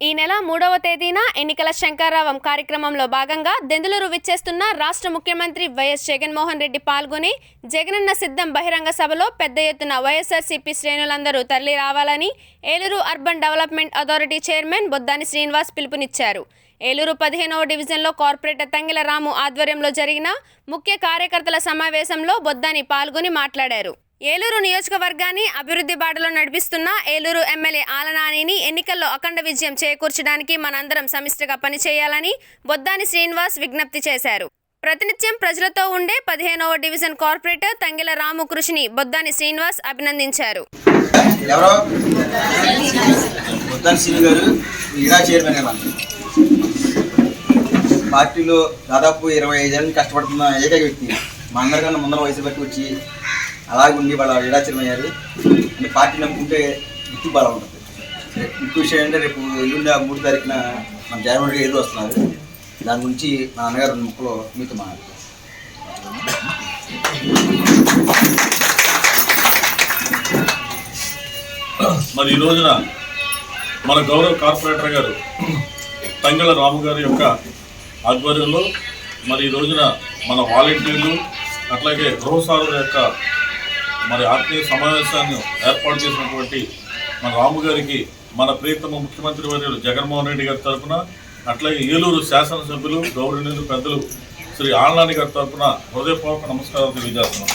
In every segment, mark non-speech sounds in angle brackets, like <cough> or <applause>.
ఈ నెల మూడవ తేదీన ఎన్నికల శంకరరావం కార్యక్రమంలో భాగంగా దెందులూరు విచ్చేస్తున్న రాష్ట్ర ముఖ్యమంత్రి వైఎస్ జగన్మోహన్ రెడ్డి పాల్గొని జగనన్న సిద్ధం బహిరంగ సభలో పెద్ద ఎత్తున వైఎస్ఆర్సీపీ శ్రేణులందరూ తరలి రావాలని Eluru urban development authority chairman Boddani Srinivas పిలుపునిచ్చారు. ఏలూరు పదిహేనవ డివిజన్లో కార్పొరేటర్ తంగిల రాము ఆధ్వర్యంలో జరిగిన ముఖ్య కార్యకర్తల సమావేశంలో బొద్దాని పాల్గొని మాట్లాడారు. ఏలూరు నియోజకవర్గాన్ని అభివృద్ధి బాటలో నడిపిస్తున్న ఏలూరు ఎమ్మెల్యే ఆలనానిని ఎన్నికల్లో అఖండ విజయం చేకూర్చడానికి మనందరం సమిష్టిగా పనిచేయాలని బొద్దాని శ్రీనివాస్ విజ్ఞప్తి చేశారు. ప్రతినిత్యం ప్రజలతో ఉండే పదిహేనవ డివిజన్ కార్పొరేటర్ తంగిల రాము కృషిని బొద్దాని శ్రీనివాస్ అభినందించారు. పార్టీలో దాదాపు ఇరవై ఐదేళ్ళని కష్టపడుతున్న ఏకైక వ్యక్తి. మా అందరికన్నా ముందర వయసు బట్టి వచ్చి అలాగే ఉండి వాళ్ళ ఈడా అయ్యారు. అంటే పార్టీ నమ్ముకుంటే గుర్తు బలం ఉంటుంది. ఇంకో విషయం ఏంటంటే రేపు ఎల్లుండి ఆ మూడు తారీఖున మన జగన్మోహన్ రెడ్డి ఏదో వస్తున్నారు. దాని గురించి మా నాన్నగారు రెండు ముక్కలు మీతో మాట్లాడతారు. మరి ఈ రోజున మన గౌరవ కార్పొరేటర్ గారు తంగళ రాము గారి యొక్క ఆధ్వర్యంలో మరి ఈ రోజున మన వాలంటీర్లు అట్లాగే గృహసారుల యొక్క మరి ఆత్మీయ సమావేశాన్ని ఏర్పాటు చేసినటువంటి మన రాము గారికి మన ప్రియతమ ముఖ్యమంత్రి వర్యులు జగన్మోహన్ రెడ్డి గారి తరఫున అట్లాగే ఏలూరు శాసనసభ్యులు గౌరవనీయులు పెద్దలు శ్రీ ఆన్లాని గారి తరఫున హృదయపూర్వక నమస్కారాలు తెలియజేస్తున్నాం.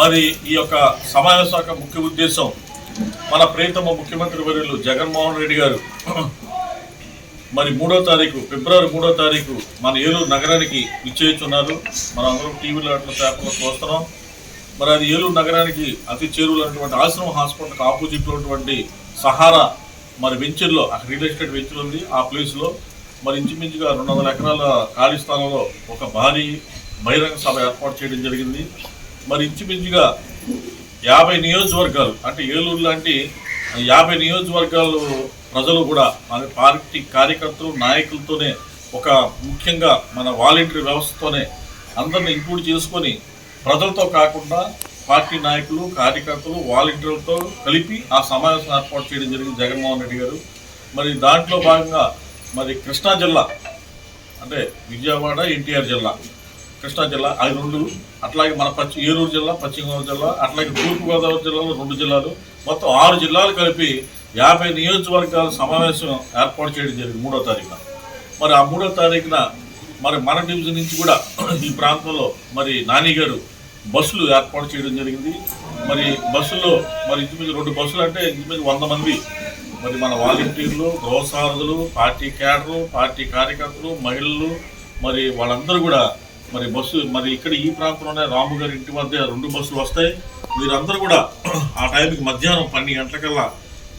మరి ఈ యొక్క సమావేశ ముఖ్య ఉద్దేశం మన ప్రియతమ ముఖ్యమంత్రి వర్యులు జగన్మోహన్ రెడ్డి గారు. మరి మూడో తారీఖు ఫిబ్రవరి మూడో తారీఖు మన ఏలూరు నగరానికి విచ్చేస్తున్నారు మనం అందరం టీవీలో అట్లా పేపర్లో చూస్తున్నాం. మరి అది ఏలూరు నగరానికి అతి చేరువులైనటువంటి ఆశ్రమ హాస్పిటల్కి ఆపోజిట్లో ఉన్నటువంటి సహారా మరి వెంచర్లో అక్కడ రియల్ ఎస్టేట్ వెంచర్ ఉంది ఆ ప్లేస్లో మరి ఇంచుమించుగా రెండు వందల ఎకరాల ఖాళీ స్థలంలో ఒక భారీ బహిరంగ సభ ఏర్పాటు చేయడం జరిగింది. మరి ఇంచుమించుగా యాభై నియోజకవర్గాలు అంటే ఏలూరు లాంటి యాభై నియోజకవర్గాలు ప్రజలు కూడా మన పార్టీ కార్యకర్తలు నాయకులతోనే ఒక ముఖ్యంగా మన వాలంటీర్ వ్యవస్థతోనే అందరిని ఇంక్లూడ్ చేసుకొని ప్రజలతో కాకుండా పార్టీ నాయకులు కార్యకర్తలు వాలంటీర్లతో కలిపి ఆ సమావేశం ఏర్పాటు చేయడం జరిగింది జగన్మోహన్ రెడ్డి గారు. మరి దాంట్లో భాగంగా మరి కృష్ణా జిల్లా అంటే విజయవాడ ఎన్టీఆర్ జిల్లా కృష్ణా జిల్లా అవి రెండు అట్లాగే మన పశ్చి ఏలూరు జిల్లా పశ్చిమ గోదావరి జిల్లా అట్లాగే తూర్పుగోదావరి జిల్లాలో రెండు జిల్లాలు. మొత్తం ఆరు జిల్లాలు కలిపి యాభై నియోజకవర్గాల సమావేశం ఏర్పాటు చేయడం జరిగింది మూడో తారీఖున. మరి ఆ మూడో తారీఖున మరి మన డివిజన్ నుంచి కూడా ఈ ప్రాంతంలో మరి నాని గారు బస్సులు ఏర్పాటు చేయడం జరిగింది. మరి బస్సులో మరి ఇంచుమించు రెండు బస్సులు అంటే ఇంచుమించు వంద మంది. మరి మన వాలంటీర్లు గృహసారథులు పార్టీ క్యాడరు పార్టీ కార్యకర్తలు మహిళలు మరి వాళ్ళందరూ కూడా మరి బస్సు మరి ఇక్కడ ఈ ప్రాంతంలోనే రాము గారి ఇంటి మధ్య రెండు బస్సులు వస్తాయి. మీరందరూ కూడా ఆ టైంకి మధ్యాహ్నం పన్నెండు గంటలకల్లా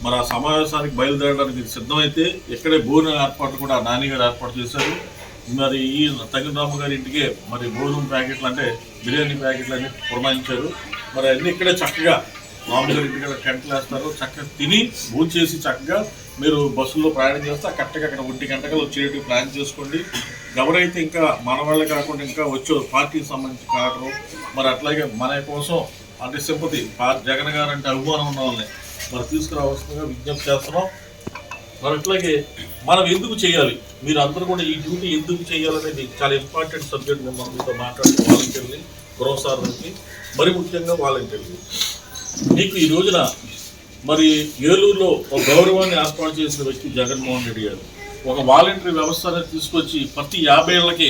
మరి ఆ సమావేశానికి బయలుదేరడానికి సిద్ధమైతే ఇక్కడే భోజనం ఏర్పాటు కూడా నాని గారు ఏర్పాటు చేశారు. మరి ఈ తగిన రాము గారి ఇంటికే మరి భోజనం ప్యాకెట్లు అంటే బిర్యానీ ప్యాకెట్లు అన్ని పురమాయించారు. మరి అన్నీ ఇక్కడే చక్కగా రాము గారి ఇంటికి కంటలు వేస్తారు. చక్కగా తిని భోజనం చేసి చక్కగా మీరు బస్సులో ప్రయాణం చేస్తే కరెక్ట్గా అక్కడ ఒంటి గంటకలు వచ్చేటట్టు ప్లాన్ చేసుకోండి. ఎవరైతే ఇంకా మన వాళ్ళే కాకుండా ఇంకా వచ్చో పార్టీకి సంబంధించి కాదు మరి అట్లాగే మన కోసం అంటే సింపతి జగన్ గారు అంటే అభిమానం ఉన్న వాళ్ళని మరి తీసుకురావాల్సిందిగా విజ్ఞప్తి చేస్తున్నాం. మరి అట్లాగే మనం ఎందుకు చేయాలి? మీరు అందరూ కూడా ఈ డ్యూటీ ఎందుకు చేయాలనేది చాలా ఇంపార్టెంట్ సబ్జెక్ట్ మనం మీతో మాట్లాడుతూ వాలంటీర్ని గృహసారులకి మరి ముఖ్యంగా వాలంటీర్లు మీకు ఈ రోజున మరి ఏలూరులో ఒక గౌరవాన్ని ఏర్పాటు చేసిన వ్యక్తి జగన్మోహన్ రెడ్డి గారు. ఒక వాలంటరీ వ్యవస్థను తీసుకొచ్చి ప్రతి యాభై ఏళ్ళకి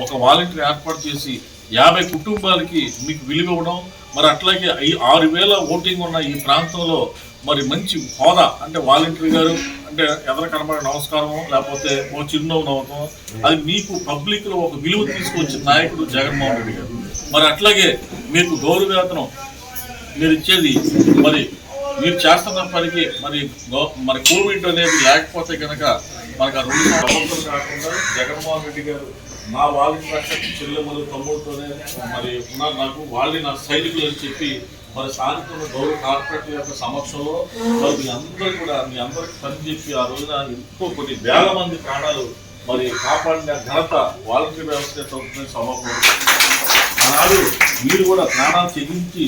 ఒక వాలంటరీ ఏర్పాటు చేసి యాభై కుటుంబాలకి మీకు విలువ ఇవ్వడం మరి అట్లాగే ఈ ఆరు వేల ఓటింగ్ ఉన్న ఈ ప్రాంతంలో మరి మంచి హోదా అంటే వాలంటీర్ గారు అంటే ఎదర కనబడే నమస్కారము లేకపోతే ఓ చిరునవ్వు నవ్వటం అది మీకు పబ్లిక్లో ఒక విలువ తీసుకొచ్చిన నాయకుడు జగన్మోహన్ రెడ్డి గారు. మరి అట్లాగే మీకు గౌరవవేతనం మీరు ఇచ్చేది మరి మీరు చేస్తున్న పనికి మరి గో- మరి కోవిడ్ అనేది లేకపోతే కనుక మనకు ఆ రెండు సంవత్సరాలు కాకుండా జగన్మోహన్ రెడ్డి గారు నా వాళ్ళ చెల్లెమ్మలు తమ్ముడుతోనే మరి ఉన్నారు నాకు వాళ్ళని నా సైనికులు అని చెప్పి మరి స్థానికుల గౌరవ కార్పొరేటర్ యొక్క సమక్షంలో మరి మీ అందరూ కూడా మీ అందరికి పని చెప్పి ఆ రోజున ఎంతో కొన్ని వేల మంది ప్రాణాలు మరి కాపాడిన ఘనత వాలంటీర్ వ్యవస్థ సమకూరు. ఆనాడు మీరు కూడా ప్రాణాలు చెల్లించి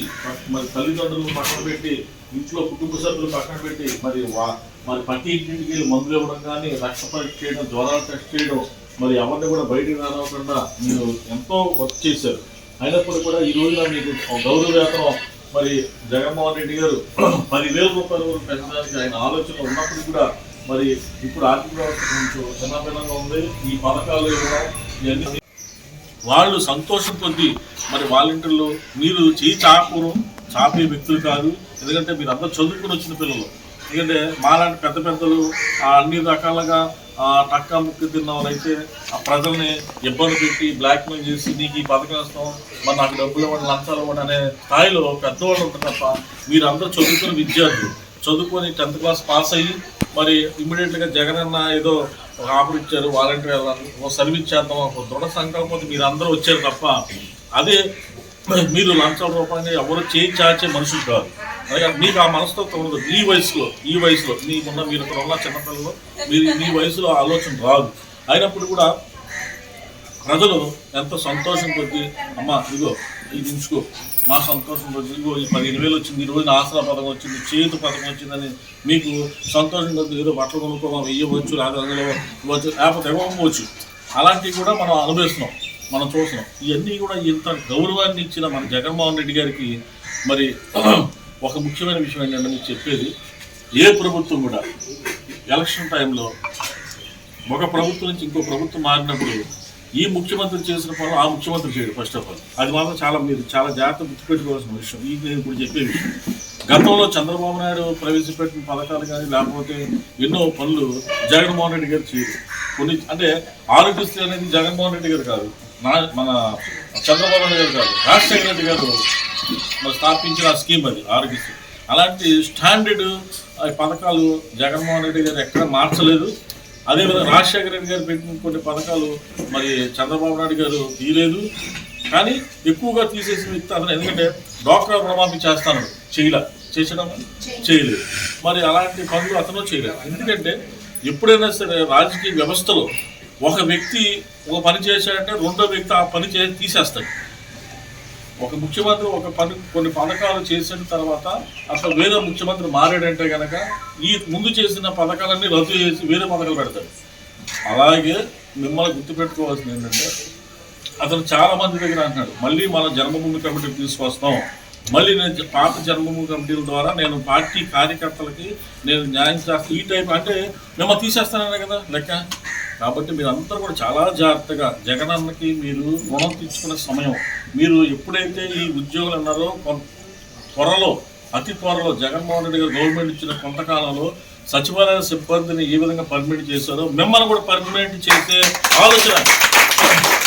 మరి తల్లిదండ్రులను పక్కన పెట్టి ఇంట్లో కుటుంబ సభ్యులు పక్కన పెట్టి మరి వా- మరి ప్రతి ఇంటికి వెళ్ళి మందులు ఇవ్వడం కానీ రక్త పరీక్ష చేయడం జ్వరాలు టెస్ట్ చేయడం మరి ఎవరిని కూడా బయటికి రానివ్వకుండా మీరు ఎంతో వర్క్ చేశారు. అయినప్పుడు కూడా ఈ రోజున మీకు గౌరవ వేతనం మరి జగన్మోహన్ రెడ్డి గారు <clears throat> పదివేల రూపాయల వరకు పెంచడానికి ఆయన ఆలోచన ఉన్నప్పుడు కూడా మరి ఇప్పుడు ఆర్థిక వ్యవస్థ కొంచెం చిన్నభిన్నంగా ఉంది. ఈ పథకాలు ఇవ్వడం ఇవన్నీ వాళ్ళు సంతోషం కొద్దీ మరి వాలంటీర్లు మీరు చేయి చాపరు చాపే వ్యక్తులు కాదు. ఎందుకంటే మీరు అందరూ చదువుకుని వచ్చిన పిల్లలు. ఎందుకంటే మాలాంటి పెద్ద పెద్దలు అన్ని రకాలుగా టక్కా ముక్కు తిన్న వాళ్ళైతే ఆ ప్రజల్ని ఇబ్బంది పెట్టి బ్లాక్మెయిల్ చేసి నీకు ఈ పథకం ఇస్తాం మరి నాకు డబ్బులు ఇవ్వండి లంచాలు ఇవ్వండి అనే స్థాయిలో పెద్దవాళ్ళు ఉంటారు తప్ప మీరందరూ చదువుకున్న విద్యార్థులు. చదువుకొని టెన్త్ క్లాస్ పాస్ అయ్యి మరి ఇమ్మీడియట్గా జగన్ అన్న ఏదో ఒక ఆఫర్ ఇచ్చారు వాలంటీర్ ఒక సర్వీస్ చేద్దాం ఒక దృఢ సంకల్పంతో మీరు అందరూ వచ్చారు తప్ప అదే మీరు లంచాల రూపంగా ఎవరు చేయి చాచే మనుషులు కాదు. మీకు ఆ మనసుతో ఉండదు ఈ వయసులో ఈ వయసులో మీకున్న మీరు ఇక్కడ ఉన్న చిన్నపిల్లలు మీరు మీ వయసులో ఆలోచన రాదు. అయినప్పుడు కూడా ప్రజలు ఎంత సంతోషం కొద్ది అమ్మ ఇదిగో ఇది ఉంచుకో. మా సంతోషం కొద్ది ఇదిగో ఈ పదిహేను వేలు వచ్చింది ఈ రోజున ఆసరా పథకం వచ్చింది చేతు పథకం వచ్చిందని మీకు సంతోషం కొద్ది ఏదో బట్టలు కొనుక్కోమా ఇవ్వచ్చు లేదా అందులో ఇవ్వచ్చు లేకపోతే ఇవ్వకపోవచ్చు అలాంటివి కూడా మనం అనుభవిస్తున్నాం మనం చూస్తున్నాం. ఇవన్నీ కూడా ఇంత గౌరవాన్ని ఇచ్చిన మన జగన్మోహన్ రెడ్డి గారికి మరి ఒక ముఖ్యమైన విషయం ఏంటంటే నేను చెప్పేది ఏ ప్రభుత్వం కూడా ఎలక్షన్ టైంలో ఒక ప్రభుత్వం నుంచి ఇంకో ప్రభుత్వం మారినప్పుడు ఈ ముఖ్యమంత్రి చేసిన పనులు ఆ ముఖ్యమంత్రి చేయడు ఫస్ట్ ఆఫ్ ఆల్ అది మాత్రం చాలా మీరు చాలా జాగ్రత్త గుర్తుపెట్టుకోవాల్సిన విషయం. ఈ నేను ఇప్పుడు చెప్పే విషయం. గతంలో చంద్రబాబు నాయుడు ప్రవేశపెట్టిన పథకాలు కానీ లేకపోతే ఎన్నో పనులు జగన్మోహన్ రెడ్డి గారు చేయరు. కొన్ని అంటే ఆరోగ్యశ్రీ అనేది జగన్మోహన్ రెడ్డి గారు కాదు నా మన చంద్రబాబు నాయుడు గారు కాదు రాజశేఖర రెడ్డి గారు స్థాపించిన ఆ స్కీమ్ అది ఆరోగ్యశ్రీ అలాంటి స్టాండర్డ్ పథకాలు జగన్మోహన్ రెడ్డి గారు ఎక్కడ మార్చలేదు. అదేవిధంగా రాజశేఖర రెడ్డి గారు పెట్టిన కొన్ని పథకాలు మరి చంద్రబాబు నాయుడు గారు తీయలేదు. కానీ ఎక్కువగా తీసేసిన వ్యక్తి అతను ఎందుకంటే డాక్టర్ రుణమాఫీ చేస్తాను చేయలే. చేసడం చేయలేదు. మరి అలాంటి పనులు అతను చేయలేదు. ఎందుకంటే ఎప్పుడైనా సరే రాజకీయ వ్యవస్థలో ఒక వ్యక్తి ఒక పని చేశాడంటే రెండో వ్యక్తి ఆ పని చే తీసేస్తాడు. ఒక ముఖ్యమంత్రి ఒక పని కొన్ని పథకాలు చేసిన తర్వాత అసలు వేరే ముఖ్యమంత్రి మారాడంటే కనుక ఈ ముందు చేసిన పథకాలన్నీ రద్దు చేసి వేరే పథకాలు పెడతాడు. అలాగే మిమ్మల్ని గుర్తుపెట్టుకోవాల్సింది ఏంటంటే అతను చాలా మంది దగ్గర అంటున్నాడు మళ్ళీ మన జన్మభూమి కమిటీ తీసుకొస్తాం. మళ్ళీ నేను పాత జన్మభూమి కమిటీల ద్వారా నేను పార్టీ కార్యకర్తలకి నేను న్యాయం చేస్తాను ఈ టైప్ అంటే మిమ్మల్ని తీసేస్తాననే కదా లెక్క? కాబట్టి మీరు అందరూ కూడా చాలా జాగ్రత్తగా జగనన్నకి మీరు రుణం తీర్చుకునే సమయం. మీరు ఎప్పుడైతే ఈ ఉద్యోగులు ఉన్నారో కొన్- త్వరలో అతి త్వరలో జగన్మోహన్ రెడ్డి గారు గవర్నమెంట్ ఇచ్చిన కొంతకాలంలో సచివాలయ సిబ్బందిని ఏ విధంగా పర్మిట్ చేశారో మిమ్మల్ని కూడా పర్మినెంట్ చేసే ఆలోచన.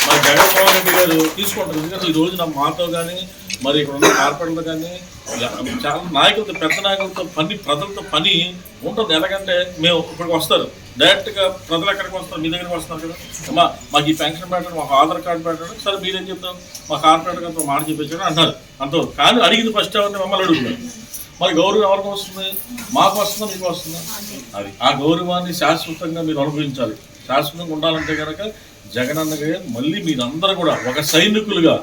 మరి జగన్మోహన్ రెడ్డి గారు తీసుకుంటారు. ఎందుకంటే ఈ రోజున మాతో కానీ మరి ఇక్కడ ఉన్న కార్పొరేటర్లు కానీ చాలా నాయకులతో పెద్ద నాయకులతో పని ప్రజలతో పని ఉంటుంది ఎలాగంటే మేము ఇప్పటికి వస్తారు. డైరెక్ట్గా ప్రజలు ఎక్కడికి వస్తారు మీ దగ్గరికి వస్తున్నారు కదా? మా మాకు ఈ పెన్షన్ పెట్టడం మాకు ఆధార్ కార్డు పెట్టాడు సరే మీరేం చెప్తాం మా కార్పొరేటర్ గారితో మాట చెప్పించాడు అంటారు అంతవరకు. కానీ అడిగింది ఫస్ట్ ఎవరిని? మమ్మల్ని అడుగుతారు మరి గౌరవం ఎవరికి వస్తుంది? మాకు వస్తుందా మీకు వస్తుందా? అది ఆ గౌరవాన్ని శాశ్వతంగా మీరు అనుభవించాలి. శాశ్వతంగా ఉండాలంటే కనుక జగనన్న గారు మళ్ళీ మీరందరూ కూడా ఒక సైనికులుగా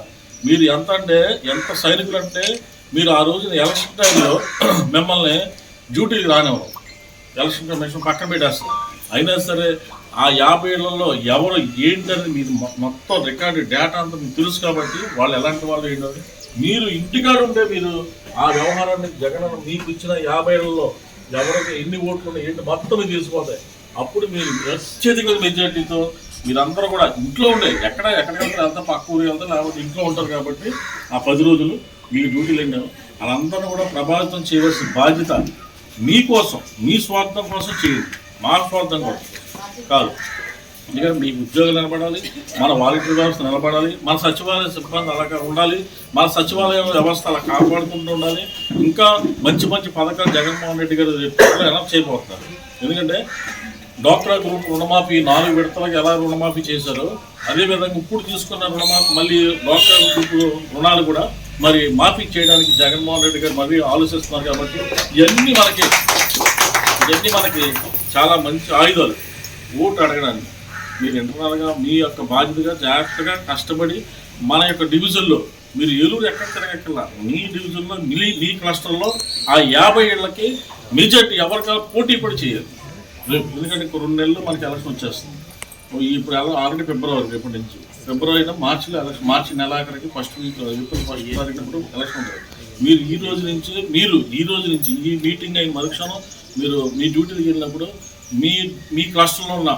మీరు ఎంత అంటే ఎంత సైనికులు అంటే మీరు ఆ రోజున ఎలక్షన్ టైంలో <clears throat> మిమ్మల్ని డ్యూటీకి రానివ్వరు. ఎలక్షన్ కమిషన్ పక్కన పెట్టేస్తారు. అయినా సరే ఆ యాభై ఏళ్ళలో ఎవరు ఏంటని మీరు మొత్తం రికార్డు డేటా అంతా మీకు తెలుసు కాబట్టి వాళ్ళు ఎలాంటి వాళ్ళు ఏంటని మీరు ఇంటికాడ ఉంటే మీరు ఆ వ్యవహారాన్ని జగన్ మీకు ఇచ్చిన యాభై ఏళ్ళలో ఎవరికి ఎన్ని ఓట్లు ఉన్నాయి ఏంటి మొత్తం తీసుకోతాయి అప్పుడు మీరు అత్యధిక మెజార్టీతో మీరందరూ కూడా ఇంట్లో ఉండే ఎక్కడ ఎక్కడికెళ్తారు అంతా పక్క ఊరికి వెళ్తారు లేకపోతే ఇంట్లో ఉంటారు కాబట్టి ఆ పది రోజులు మీరు డ్యూటీలు వెళ్ళారు వాళ్ళందరూ కూడా ప్రభావితం చేయవలసిన బాధ్యత మీకోసం మీ స్వార్థం కోసం చేయండి. మా స్వార్థం కాదు. ఎందుకంటే మీ ఉద్యోగాలు నిలబడాలి మన వాలంటీర్ వ్యవస్థ నిలబడాలి మన సచివాలయ సిబ్బంది అలాగా ఉండాలి మన సచివాలయ వ్యవస్థ అలా కాపాడుకుంటూ ఉండాలి. ఇంకా మంచి మంచి పథకాలు జగన్మోహన్ రెడ్డి గారు ఎలా చేయబోతున్నారు. ఎందుకంటే డాక్టర్ గ్రూప్ రుణమాఫీ నాలుగు విడతలకు ఎలా రుణమాఫీ చేశారో అదేవిధంగా ఇప్పుడు తీసుకున్న రుణమాఫీ మళ్ళీ డాక్టర్ గ్రూప్ రుణాలు కూడా మరి మాఫీ చేయడానికి జగన్మోహన్ రెడ్డి గారు మరీ ఆలోచిస్తున్నారు కాబట్టి ఇవన్నీ మనకి ఇవన్నీ మనకి చాలా మంచి ఆయుధాలు. ఓటు అడగడానికి. మీరు ఇంటర్నల్గా మీ యొక్క బాధ్యతగా జాగ్రత్తగా కష్టపడి మన యొక్క డివిజన్లో మీరు ఏలూరు ఎక్కడ తిరగక్కర్లా? మీ డివిజన్లో మీ మీ క్లస్టర్లో ఆ యాభై ఏళ్ళకి మెజార్టీ ఎవరికైనా పోటీ పడి చేయాలి. రేపు ఎందుకంటే ఇంకో రెండు నెలలు మనకి ఎలక్షన్ వచ్చేస్తుంది. ఓ ఇప్పుడు ఎలా ఆల్రెడీ ఫిబ్రవరి రేపటి నుంచి. ఫిబ్రవరి అయినా మార్చిలో ఎలక్షన్ మార్చి నెలాఖరికి ఫస్ట్ వీక్ ఏప్రిల్ ఫస్ట్ తారీఖు ఎలక్షన్ ఉంటుంది. మీరు ఈ రోజు నుంచి మీరు ఈ రోజు నుంచి ఈ మీటింగ్ అయిన మరుక్షణం మీరు మీ డ్యూటీకి వెళ్ళినప్పుడు మీ మీ క్లస్టర్లో ఉన్న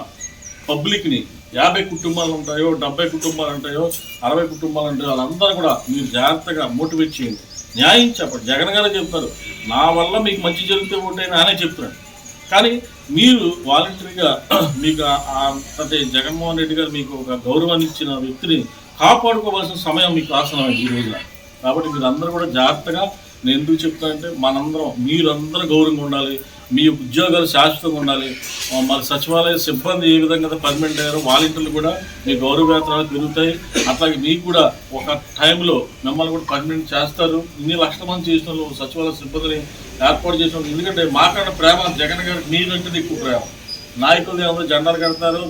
పబ్లిక్ని యాభై కుటుంబాలు ఉంటాయో డెబ్బై కుటుంబాలు ఉంటాయో అరవై కుటుంబాలు ఉంటాయో వాళ్ళందరూ కూడా మీరు జాగ్రత్తగా మోటివేట్ చేయండి. న్యాయం చెప్పండి. జగన్ గారే చెప్తారు నా వల్ల మీకు మంచి జరిగితే ఓటైనా ఆయనే చెప్తున్నాడు కానీ మీరు వాలంటరీగా <clears throat> మీకు అంటే జగన్మోహన్ రెడ్డి గారు మీకు ఒక గౌరవాన్ని ఇచ్చిన వ్యక్తిని కాపాడుకోవాల్సిన సమయం మీకు ఆసనమైంది ఈ రోజున. కాబట్టి మీరు అందరూ కూడా జాగ్రత్తగా నేను ఎందుకు చెప్తానంటే మనందరం మీరందరూ గౌరవంగా ఉండాలి. మీ ఉద్యోగాలు శాశ్వతంగా ఉండాలి. మన సచివాలయ సిబ్బంది ఏ విధంగా పర్మనెంట్ అయ్యారో వాలంటీర్లు కూడా మీ గౌరవ వేతనాలు పెరుగుతాయి అట్లాగే మీకు కూడా ఒక టైంలో మిమ్మల్ని కూడా పర్మనెంట్ చేస్తారు. ఇన్ని లక్షల మంది చేసిన సచివాలయ సిబ్బందిని ఏర్పాటు చేసిన ఎందుకంటే మాకన్నా ప్రేమ జగన్ గారికి మీరంటే ఎక్కువ ప్రేమ. నాయకులు ఏమో జెండాలు కడతారు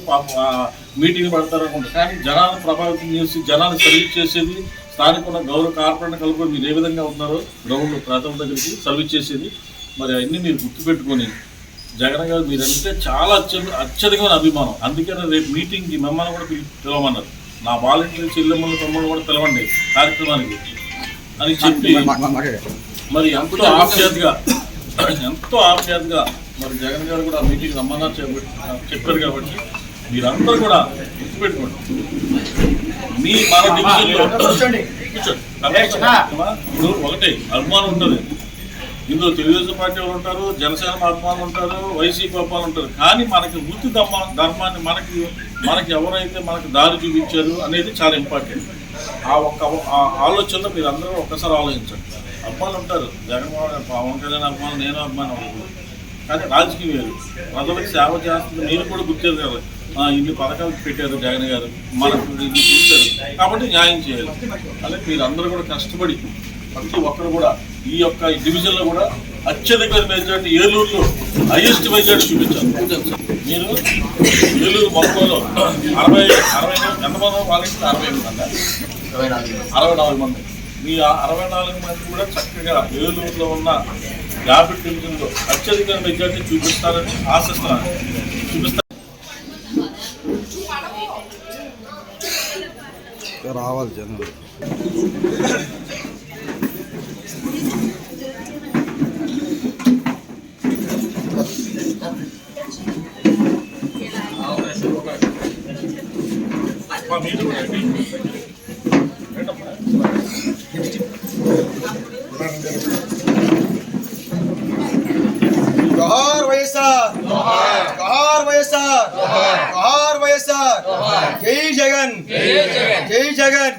మీటింగ్ పెడతారు అనుకుంటారు కానీ జనాలను ప్రభావితం చేసి జనాన్ని సర్వీస్ చేసేది స్థానిక ఉన్న గౌరవ కార్పొరేట్ కలుపుకొని మీరు ఏ విధంగా ఉన్నారో గ్రౌండ్ ప్రాంతం దగ్గరికి సర్వీస్ చేసేది. మరి అవన్నీ మీరు గుర్తుపెట్టుకొని జగన్ గారు మీరంటే చాలా అత్య అత్యధికమైన అభిమానం. అందుకనే రేపు మీటింగ్కి మిమ్మల్ని కూడా పిలి- పిలవమన్నారు. నా వాలంటీర్ చెల్లెమ్మలు తమ్ముళ్ళు కూడా పిలవండి కార్యక్రమానికి అని చెప్పి మరి ఎంతో ఆప్యాయతగా ఎంతో ఆప్యాయతగా మరి జగన్ గారు కూడా మీటింగ్ రమ్మన్నారు చెప్ప- చెప్పారు కాబట్టి మీరందరూ కూడా గుర్తుపెట్టుకోండి. మీ మన డివిజన్లో కూర్చోండి. ఇప్పుడు ఒకటే అభిమానం ఉంటుంది. ఇందులో తెలుగుదేశం పార్టీ వాళ్ళు ఉంటారు జనసేన అభిమానులు ఉంటారు వైసీపీ అభిమానులు ఉంటారు. కానీ మనకి వృత్తి ధర్మ ధర్మాన్ని మనకి మనకి ఎవరైతే మనకి దారి చూపించారు అనేది చాలా ఇంపార్టెంట్ ఆ ఒక్క ఆ ఆలోచనలో మీరు అందరూ ఒక్కసారి ఆలోచించండి. అభిమానులు ఉంటారు. జగన్మోహన్ పవన్ కళ్యాణ్ అభిమానులు నేను అభిమానం కానీ రాజకీయం వేరు. ప్రజలకు సేవ చేస్తుంది నేను కూడా గుర్తెరగాలి ఇన్ని పథకాలు పెట్టారు జగన్ గారు. మనకు ఇది చూశారు కాబట్టి న్యాయం చేయాలి. అలాగే మీరు అందరూ కూడా కష్టపడి ప్రతి ఒక్కరు కూడా ఈ యొక్క డివిజన్లో కూడా అత్యధిక మెజార్టీ ఏలూరులో హైయెస్ట్ మెజార్టీ చూపించారు. మీరు ఏలూరు మొత్తంలో అరవై అరవై ఎంతమంది వాళ్ళకి అరవై ఎనిమిది మంది అరవై నాలుగు మంది. మీ ఆ అరవై నాలుగు మంది కూడా చక్కగా ఏలూరులో ఉన్న యాభై డివిజన్లో అత్యధిక మెజార్టీ చూపిస్తారని ఆశిస్తున్నాను. చూపిస్తారు రావాలి జనం మా మీరు కూడా రండి. రండమ్మా. జోహార్ వైఎస్ఆర్ జోహార్ వైఎస్ఆర్. జోహార్ వైఎస్ఆర్ జై జగన్. జై జగన్.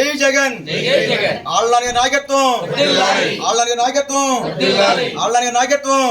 జై జగన్. ఆళ్ళని నాయకత్వం. ఆళ్ళని నాయకత్వం. ఆళ్ళని నాయకత్వం.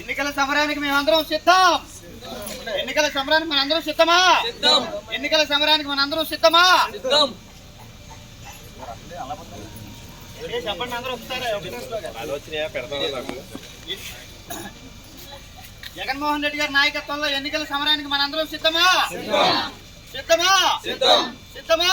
ఎన్నికల సమరానికి మేమందరం సిద్ధం. ఎన్నికల సమరానికి మనందరం సిద్ధమా? ఎన్నికల సమరానికి మనందరం సిద్ధమా? చెప్పండి అందరూ ఒకసారి. జగన్మోహన్ రెడ్డి గారి నాయకత్వంలో ఎన్నికల సమరానికి మనందరం సిద్ధమా? సిద్ధమా? సిద్ధమా?